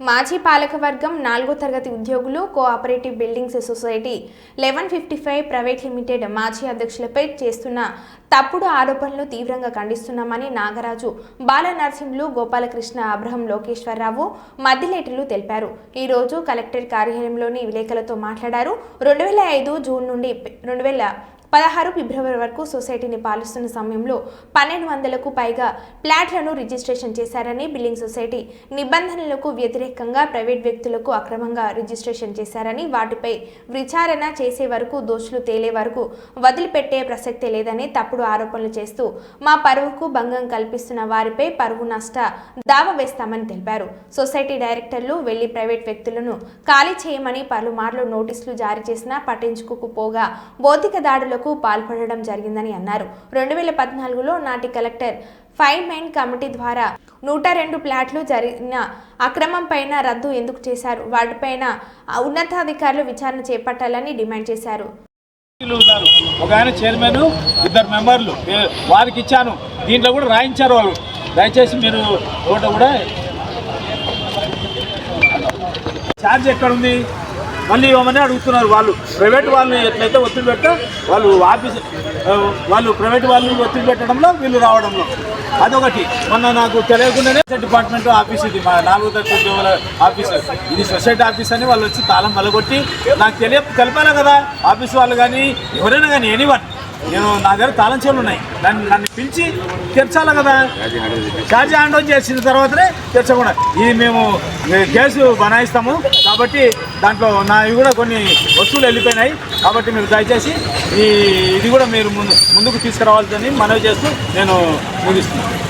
మాజీ పాలకవర్గం నాలుగో తరగతి ఉద్యోగులు cooperative buildings society eleven fifty five private limited మాజీ అధ్యక్షులపై చేస్తున్న తప్పుడు ఆరోపణలు తీవ్రంగా ఖండిస్తున్నామని నాగరాజు. బాలనరసింహులు గోపాలకృష్ణ అబ్రహం లోకేశ్వరరావు మద్దిలేటర్లు తెలిపారు. ఈరోజు కలెక్టర్ కార్యాలయంలోని విలేకరులతో మాట్లాడారు. రెండు వేల ఐదు జూన్ నుండి రెండు వేల పదహారు ఫిబ్రవరి వరకు సొసైటీని పాలిస్తున్న సమయంలో పన్నెండు వందలకు పైగా ప్లాట్లను రిజిస్ట్రేషన్ చేశారని బిల్డింగ్ సొసైటీ నిబంధనలకు వ్యతిరేకంగా ప్రైవేట్ వ్యక్తులకు అక్రమంగా రిజిస్ట్రేషన్ చేశారని వాటిపై విచారణ చేసే వరకు దోషులు తేలే వరకు వదిలిపెట్టే ప్రసక్తే లేదని తప్పుడు ఆరోపణలు చేస్తూ మా పరువుకు భంగం కల్పిస్తున్న వారిపై పరువు నష్ట దావా వేస్తామని తెలిపారు. సొసైటీ డైరెక్టర్లు వెళ్ళి ప్రైవేట్ వ్యక్తులను ఖాళీ చేయమని పలుమార్లు నోటీసులు జారీ చేసినా పట్టించుకోకపోగా భౌతిక దాడులకు హత్యలకు పాల్పడడం జరిగిందని అన్నారు. రెండు వేల పద్నాలుగులో నాటి కలెక్టర్ ఫైవ్ మైన్ కమిటీ ద్వారా నూట రెండు ప్లాట్లు జరిగిన అక్రమం పైన రద్దు ఎందుకు చేశారు? వాటిపైన ఉన్నతాధికారులు విచారణ చేపట్టాలని డిమాండ్ చేశారు. ఒక ఆయన చైర్మన్ ఇద్దరు మెంబర్లు వారికి ఇచ్చాను. దీంట్లో కూడా రాయించారు వాళ్ళు. దయచేసి మీరు ఫోటో కూడా ఛార్జ్ ఎక్కడ ఉంది? మళ్ళీ ఇవ్వమని అడుగుతున్నారు వాళ్ళు. ప్రైవేట్ వాళ్ళు ఎట్లయితే ఒత్తిడి పెట్ట వాళ్ళు ఆఫీస్ వాళ్ళు ప్రైవేట్ వాళ్ళు ఒత్తిడి పెట్టడంలో వీళ్ళు రావడంలో. అదొకటి. మొన్న నాకు తెలియకుండానే డిపార్ట్మెంట్ ఆఫీస్ ఇది మా నాలుగో తరగతి ఉద్యోగుల ఆఫీస్. ఇది సొసైటీ ఆఫీస్ అని వాళ్ళు వచ్చి తాళం మలగొట్టి నాకు తెలియ తెలపాలి కదా? ఆఫీస్ వాళ్ళు కానీ ఎవరైనా కానీ ఎనీవన్. నేను నా దగ్గర తాళం చెవులు ఉన్నాయి. నన్ను నన్ను పిలిచి తెరచాలి కదా? ఛార్జ్ హ్యాండ్ ఓవర్ చేసిన తర్వాతనే తెరచకుండా. ఇది మేము కేసు బనాయిస్తాము. కాబట్టి దాంట్లో నావి కూడా కొన్ని వస్తువులు వెళ్ళిపోయినాయి. కాబట్టి మీరు దయచేసి ఈ ఇది కూడా మీరు ముందు ముందుకు తీసుకురావాలని మనవి చేస్తూ నేను ముగిస్తున్నాను.